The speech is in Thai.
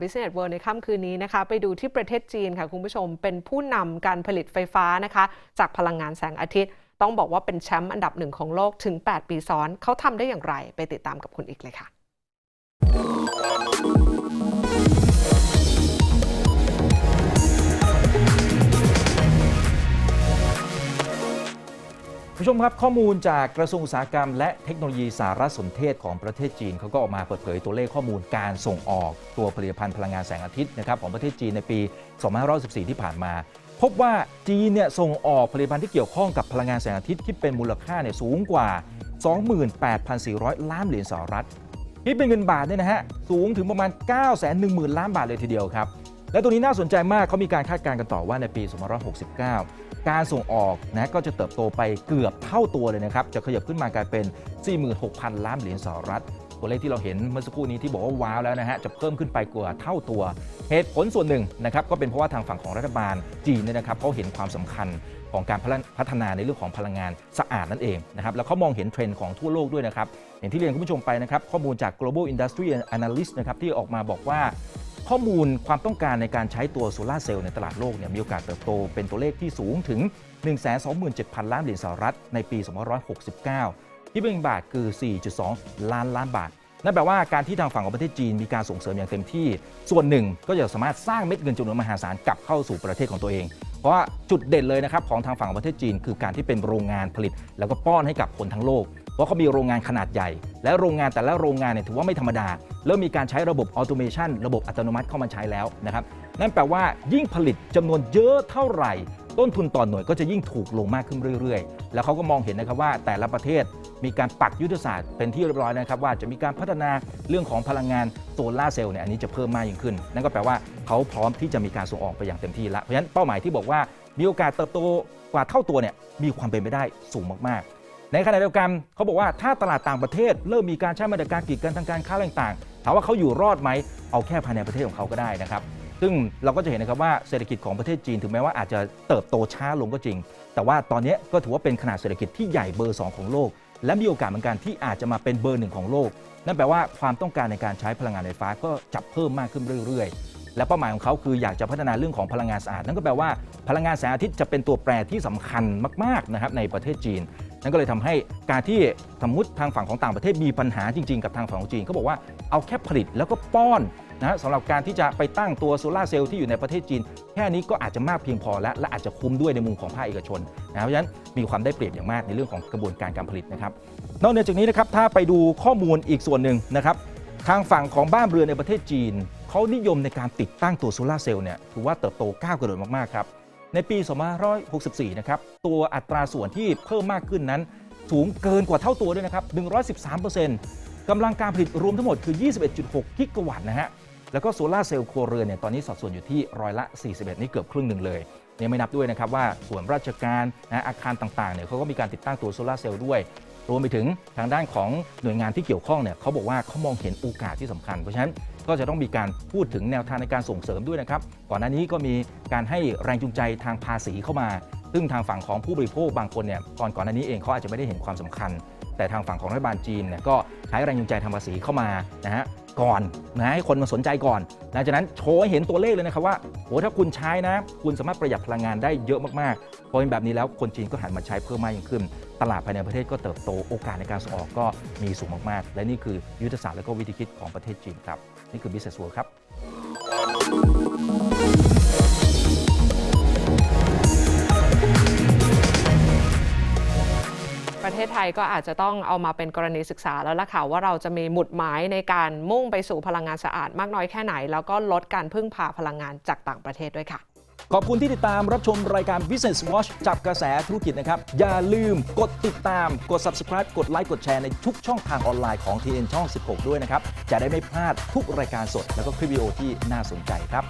Business World ในค่ำคืนนี้นะคะไปดูที่ประเทศจีนค่ะคุณผู้ชม เป็นผู้นำการผลิตไฟฟ้านะคะ จากพลังงานแสงอาทิตย์ ต้องบอกว่าเป็นแชมป์อันดับหนึ่งของโลกถึง 8 ปีซ้อน เขาทำได้อย่างไร ไปติดตามกับคุณอีกเลยค่ะ ผู้ชมครับข้อมูลจากกระทรวงอุตสาหกรรม และเทคโนโลยีสารสนเทศของประเทศจีนเขาก็ออกมาเปิดเผยตัวเลขข้อมูลการส่งออกตัวผลิตภัณฑ์พลังงานแสงอาทิตย์นะครับของประเทศจีนในปี 2514 ที่ผ่านมา พบว่าจีนเนี่ยส่งออกผลิตภัณฑ์ที่เกี่ยวข้องกับพลังงานแสงอาทิตย์คิดเป็นมูลค่าเนี่ยสูงกว่า 28,400 ล้านเหรียญสหรัฐคิดเป็นเงินบาทเนี่ยนะฮะสูงถึงประมาณ 9 1 0 0 0 0 ล้านบาทเลยทีเดียวครับและตัวนี้น่าสนใจมากเขามีการคาดการณ์กันต่อว่าในปี 2569 การส่งออกนะก็จะเติบโตไปเกือบเท่าตัวเลยนะครับ จะขยับขึ้นมากลายเป็น 46,000 ล้านเหรียญสหรัฐตัวเลขที่เราเห็นเมื่อสักครู่นี้ที่บอกว่าว้าวแล้วนะฮะจะเพิ่มขึ้นไปกว่าเท่าตัว เหตุผลส่วนหนึ่งนะครับก็เป็นเพราะว่าทางฝั่งของรัฐบาลจีนเนี่ยนะครับเขาเห็นความสำคัญของการพัฒนาในเรื่องของพลังงานสะอาดนั่นเองนะครับแล้วเขามองเห็นเทรนด์ของทั่วโลกด้วยนะครับอย่างที่เรียนคุณผู้ชมไปนะครับข้อมูลจาก global industry analyst นะครับที่ออกมาบอกว่า ข้อมูลความต้องการในการใช้ตัวโซลาเซลล์ในตลาดโลกเนี่ยมีโอกาสเติบโตเป็นตัวเลขที่สูงถึง 127,000 ล้านเหรียญสหรัฐในปี 2569 ที่เป็นบาทคือ 4.2 ล้านล้านบาท นั่นแปลว่าการที่ทางฝั่งของประเทศจีนมีการส่งเสริมอย่างเต็มที่ ส่วนหนึ่งก็จะสามารถสร้างเม็ดเงินจำนวนมหาศาลกลับเข้าสู่ประเทศของตัวเอง เพราะจุดเด่นเลยนะครับของทางฝั่งของประเทศจีน คือการที่เป็นโรงงานผลิต แล้วก็ป้อนให้กับคนทั้งโลก ราะเขามีโรงงานขนาดใหญ่ และโรงงานแต่ละโรงงานเนี่ยถือว่าไม่ธรรมดา เริ่มมีการใช้ระบบออโตเมชันระบบอัตโนมัติเข้ามาใช้แล้วนะครับ นั่นแปลว่ายิ่งผลิตจำนวนเยอะเท่าไหร่ ต้นทุนต่อหน่วยก็จะยิ่งถูกลงมากขึ้นเรื่อยๆ แล้วเขาก็มองเห็นนะครับว่าแต่ละประเทศมีการปักยุทธศาสตร์เป็นที่เรียบร้อยนะครับ ว่าจะมีการพัฒนาเรื่องของพลังงานโซลาเซลล์เนี่ยอันนี้จะเพิ่มมากยิ่งขึ้น นั่นก็แปลว่าเขาพร้อมที่จะมีการส่งออกไปอย่างเต็มที่แล้วเพราะฉะนั้นเป้าหมายที่บอกว่ามีโอกาสเติบโตกว่าเท่าตัวเนี่ยมีความเป็นไปได้สูงมากๆ ในขณะเดียวกันเขาบอกว่าถ้าตลาดต่างประเทศ เริ่มมีการใช้มาตรการกีดกันทางการค้าต่างๆถามว่าเขาอยู่รอดไหมเอาแค่ภายในประเทศของเขาก็ได้นะครับซึ่งเราก็จะเห็นนะครับว่าเศรษฐกิจของประเทศจีนถึงแม้ว่าอาจจะเติบโตช้าลงก็จริง แต่ว่าตอนนี้ก็ถือว่าเป็นขนาดเศรษฐกิจที่ใหญ่เบอร์ 2 ของโลก และมีโอกาสเหมือนกันที่อาจจะมาเป็นเบอร์หนึ่งของโลก นั่นแปลว่าความต้องการในการใช้พลังงานไฟฟ้าก็จะเพิ่มมากขึ้นเรื่อยๆ และเป้าหมายของเขาคืออยากจะพัฒนาเรื่องของพลังงานสะอาดนั่นก็แปลว่าพลังงานแสงอาทิตย์จะเป็นตัวแปรที่สำคัญมากๆนะครับในประเทศจีน นั่นก็เลยทำให้การที่สมมติทางฝั่งของต่างประเทศมีปัญหาจริง ๆ กับทางฝั่งของจีนเขาบอกว่าเอาแค่ผลิตแล้วก็ป้อนนะสำหรับการที่จะไปตั้งตัวโซลาเซลล์ที่อยู่ในประเทศจีน แค่นี้ก็อาจจะมากเพียงพอและและอาจจะคุ้มด้วยในมุมของภาคเอกชนนะเพราะฉะนั้นมีความได้เปรียบอย่างมากในเรื่องของกระบวนการการผลิตนะครับนอกเหนือจากนี้นะครับถ้าไปดูข้อมูลอีกส่วนหนึ่งนะครับทางฝั่งของบ้านเรือนในประเทศจีน เขานิยมในการติดตั้งตัวโซลาเซลล์เนี่ยถือว่าเติบโตก้าวกระโดดมากๆครับ ในปี 2564 นะครับ ตัวอัตราส่วนที่เพิ่มมากขึ้นนั้น สูงเกินกว่าเท่าตัวด้วยนะครับ 113%กำลังการผลิตรวมทั้งหมดคือ 21.6 กิกะวัตต์นะฮะ แล้วก็โซลาร์เซลล์ครัวเรือนเนี่ยตอนนี้สัดส่วนอยู่ที่ร้อยละ 41 นี่เกือบครึ่งหนึ่งเลยยังไม่นับด้วยนะครับว่าส่วนราชการนะอาคารต่างๆเนี่ยเขาก็มีการติดตั้งตัวโซลาร์เซลล์ด้วย รวมไปถึงทางด้านของหน่วยงานที่เกี่ยวข้องเนี่ยเขาบอกว่าเขามองเห็นโอกาสที่สำคัญ เพราะฉะนั้นก็จะต้องมีการพูดถึงแนวทางในการส่งเสริมด้วยนะครับ ก่อนหน้านี้ก็มีการให้แรงจูงใจทางภาษีเข้ามา ซึ่งทางฝั่งของผู้บริโภคบางคนเนี่ยตอนก่อนหน้านี้เองเขาอาจจะไม่ได้เห็นความสำคัญ แต่ทางฝั่งของรัฐบาลจีนเนี่ยก็ใช้แรงจูงใจทางภาษีเข้ามานะฮะก่อนนะให้คนมาสนใจก่อนหลังจากนั้นโชว์ให้เห็นตัวเลขเลยนะครับว่าโหถ้าคุณใช้นะ คุณสามารถประหยัดพลังงานได้เยอะมากๆ พอเป็นแบบนี้แล้วคนจีนก็หันมาใช้เพิ่มมากยิ่งขึ้น ตลาดภายในประเทศก็เติบโตโอกาสในการส่งออกก็มีสูงมากๆ และนี่คือยุทธศาสตร์และก็วิธีคิดของประเทศจีนครับ นี่คือ Business World ครับ ประเทศไทยก็อาจจะต้องเอามาเป็นกรณีศึกษาแล้วล่ะค่ะว่าเราจะมีหมุดหมายในการมุ่งไปสู่พลังงานสะอาดมากน้อยแค่ไหน แล้วก็ลดการพึ่งพาพลังงานจากต่างประเทศด้วยค่ะ ขอบคุณที่ติดตามรับชมรายการ Business Watch จับกระแสธุรกิจนะครับ อย่าลืมกดติดตาม กด subscribe กดไลค์กดแชร์ในทุกช่องทางออนไลน์ของ TN ช่อง 16 ด้วยนะครับ จะได้ไม่พลาดทุกรายการสด แล้วก็คลิปวิดีโอที่น่าสนใจครับ